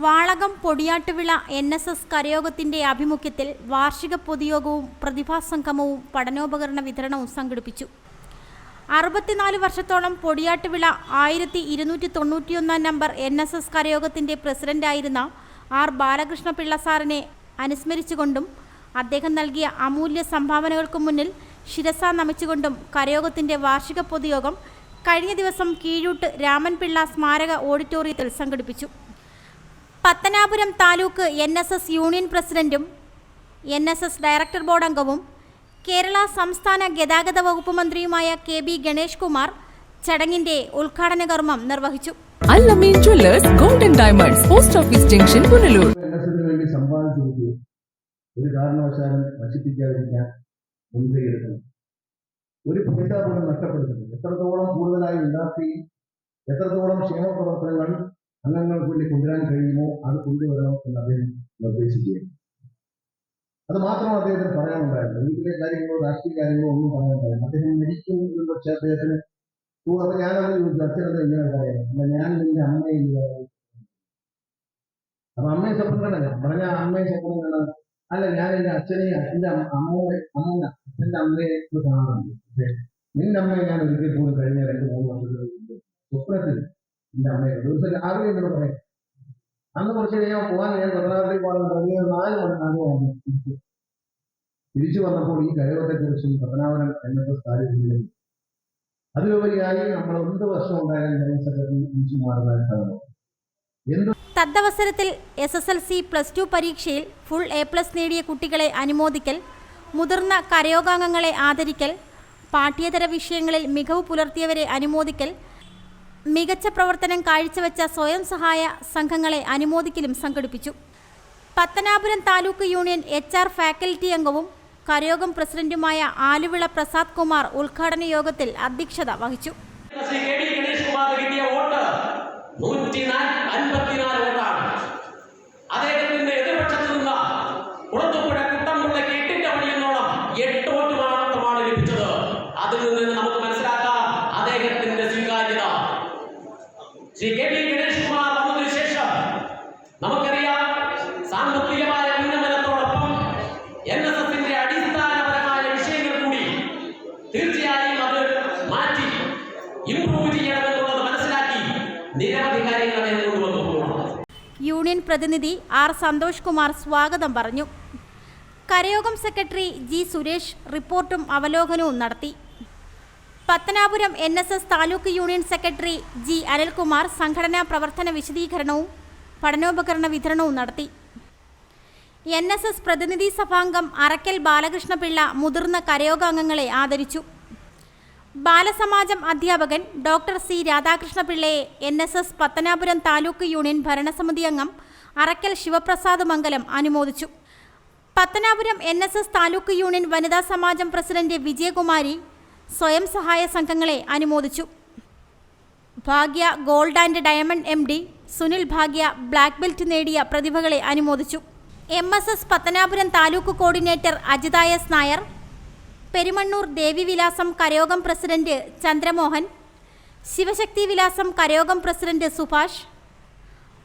Valakam Podiyattuvila N S S കരയോഗത്തിന്റെ ആഭിമുഖ്യത്തിൽ വാർഷിക പൊതുയോഗവും പ്രതിഭാസംഗമവും പഠനോപകരണ വിതരണവും സംഘടിപ്പിച്ചു. അറുപത്തിനാല് വർഷത്തോളം പൊടിയാട്ടുവിള ആയിരത്തി ഇരുന്നൂറ്റി തൊണ്ണൂറ്റിയൊന്നാം നമ്പർ എൻ എസ് എസ് കരയോഗത്തിന്റെ പ്രസിഡന്റായിരുന്ന ആർ ബാലകൃഷ്ണപിള്ള സാറിനെ അനുസ്മരിച്ചുകൊണ്ടും അദ്ദേഹം നൽകിയ അമൂല്യ സംഭാവനകൾക്ക് മുന്നിൽ ശിരസ നമിച്ചുകൊണ്ടും കരയോഗത്തിന്റെ വാർഷിക പൊതുയോഗം കഴിഞ്ഞ ദിവസം കീഴൂട്ട് രാമൻപിള്ള സ്മാരക ഓഡിറ്റോറിയത്തിൽ സംഘടിപ്പിച്ചു. Pathanapuram taluk N S S union പ്രസിഡന്റും N S S director board അംഗവും കേരള സംസ്ഥാന ഗതാഗത വകുപ്പ് മന്ത്രിയുമായ കെ ബി ഗണേഷ് കുമാർ ചടങ്ങിന്റെ ഉദ്ഘാടന കർമ്മം നിർവഹിച്ചു. Allameen jewellers golden diamonds post office junction Punalur. വേണ്ടി കൂട്ടി ഒരു കാരണവശാലും നശിപ്പിക്കാതിരിക്കാൻ മുൻകൈ എടുക്കണം. ഒരു പൈസ പോലും നഷ്ടപ്പെടുത്തുന്നത് എത്രത്തോളം കൂടുതലായി ഉണ്ടാക്കുകയും എത്രത്തോളം ക്ഷേമ പ്രവർത്തനങ്ങൾ അംഗങ്ങൾക്ക് വേണ്ടി കൊണ്ടുവരാൻ കഴിയുമോ? അത് കൊണ്ടുവരണം എന്ന് അദ്ദേഹം നിർദ്ദേശിക്കുകയാണ്. അത് മാത്രമാണ് അദ്ദേഹത്തിന് പറയാനുണ്ടായിരുന്നു വീട്ടിലെ കാര്യങ്ങളോ രാഷ്ട്രീയ കാര്യങ്ങളോ ഒന്നും പറയാനുണ്ടായിരുന്നു അദ്ദേഹം മരിക്കും പക്ഷേ അദ്ദേഹത്തിന് അപ്പൊ ഞാനത് അച്ഛനത് ഇങ്ങനെ പറയാം അല്ല ഞാൻ നിന്റെ അമ്മയെ. അപ്പൊ അമ്മയെ സ്വപ്നം പറഞ്ഞ അമ്മയെ കാണാൻ അല്ല ഞാൻ എന്റെ അച്ഛനെയും എന്റെ അമ്മയെ അമ്മ അച്ഛന്റെ അമ്മയെ കാണാറുണ്ട് നിന്റെ അമ്മയെ ഞാൻ ഒരിക്കൽ പോലും കഴിഞ്ഞ രണ്ട് മൂന്ന് വർഷത്തിൽ സ്വപ്നത്തിൽ എന്റെ അമ്മയെ കണ്ടു. ഒരു ദിവസം രാവിലെ എന്നോട് പറയാം അന്ന് കുറച്ച് കഴിഞ്ഞാൽ പോകാൻ ഞാൻ പത്തനാപുരത്തിൽ പോകാൻ തുടങ്ങിയ നാല് മണിക്കാണ് തിരിച്ചു വന്നപ്പോൾ ഈ കരയോഗത്തെ കുറിച്ച് പത്തനാപുരം എന്നൊക്കെ സ്ഥാപിക്കുന്നതിലും അതിലുപരിയായി നമ്മൾ എന്ത് വർഷം ഉണ്ടായാലും ജനറൽ സെക്രട്ടറി തിരിച്ചു മാറുന്ന തദ്വസരത്തിൽ S S L C plus two പരീക്ഷയിൽ ഫുൾ എ പ്ലസ് നേടിയ കുട്ടികളെ അനുമോദിക്കൽ മുതിർന്ന കരയോഗാംഗങ്ങളെ ആദരിക്കൽ പാഠ്യേതര വിഷയങ്ങളിൽ മികവ് പുലർത്തിയവരെ അനുമോദിക്കൽ മികച്ച പ്രവർത്തനം കാഴ്ചവെച്ച സ്വയം സഹായ സംഘങ്ങളെ അനുമോദിക്കലും സംഘടിപ്പിച്ചു. Pathanapuram taluk union H R faculty അംഗവും കരയോഗം പ്രസിഡന്റുമായ ആലുവിള പ്രസാദ് കുമാർ ഉദ്ഘാടന യോഗത്തിൽ അധ്യക്ഷത വഹിച്ചു. അതിൽ കെ കൊണ്ടുവന്നു യൂണിയൻ പ്രതിനിധി ആർ സന്തോഷ് കുമാർ സ്വാഗതം പറഞ്ഞു. കരയോഗം സെക്രട്ടറി ജി സുരേഷ് റിപ്പോർട്ടും അവലോകനവും നടത്തി. Pathanapuram N S S taluk union secretary G Anilkumar സംഘടനാ പ്രവർത്തന വിശദീകരണവും പഠനോപകരണ വിതരണവും നടത്തി. എൻ എസ് എസ് പ്രതിനിധി സഭാംഗം അറക്കൽ ബാലകൃഷ്ണപിള്ള മുതിർന്ന കരയോഗാംഗങ്ങളെ ആദരിച്ചു. ബാലസമാജം അധ്യാപകൻ doctor C രാധാകൃഷ്ണപിള്ളയെ N S S Pathanapuram taluk union ഭരണസമിതി അംഗം അറക്കൽ ശിവപ്രസാദ് മംഗലം അനുമോദിച്ചു. Pathanapuram N S S taluk union വനിതാ സമാജം പ്രസിഡന്റ് വിജയകുമാരി സ്വയം സഹായ സംഘങ്ങളെ അനുമോദിച്ചു. Bhagya gold and diamond M D Sunil Bhagya black belt നേടിയ പ്രതിഭകളെ അനുമോദിച്ചു. M S S Pathanapuram taluk coordinator Ajithayas Nair Perumannur Devivilasam കരയോഗം president Chandramohan Sivasakthi Vilasam കരയോഗം പ്രസിഡന്റ് സുഭാഷ്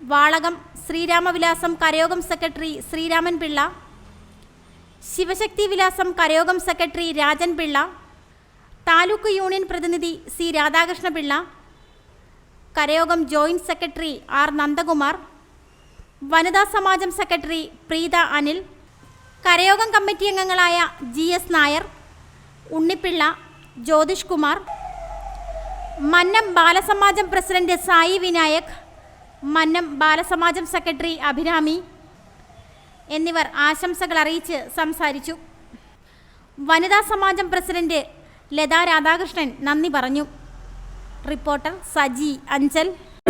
വാളകം ശ്രീരാമവിലാസം കരയോഗം സെക്രട്ടറി ശ്രീരാമൻ പിള്ള ശിവശക്തി വിലാസം കരയോഗം സെക്രട്ടറി രാജൻ പിള്ള താലൂക്ക് യൂണിയൻ പ്രതിനിധി സി രാധാകൃഷ്ണ പിള്ള കരയോഗം ജോയിന്റ് സെക്രട്ടറി ആർ നന്ദകുമാർ വനിതാ സമാജം സെക്രട്ടറി പ്രീത അനിൽ കരയോഗം കമ്മിറ്റി അംഗങ്ങളായ ജി എസ് നായർ ഉണ്ണിപ്പിള്ള ജ്യോതിഷ് കുമാർ മന്നം ബാലസമാജം പ്രസിഡന്റ് സായി വിനായക് മന്നം ബാലസമാജം സെക്രട്ടറി അഭിരാമി എന്നിവർ ആശംസകൾ അറിയിച്ച് സംസാരിച്ചു. വനിതാ സമാജം പ്രസിഡന്റ് ലതാ രാധാകൃഷ്ണൻ നന്ദി പറഞ്ഞു. റിപ്പോർട്ടർ സജി അഞ്ചൽ.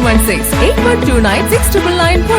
716 8129 699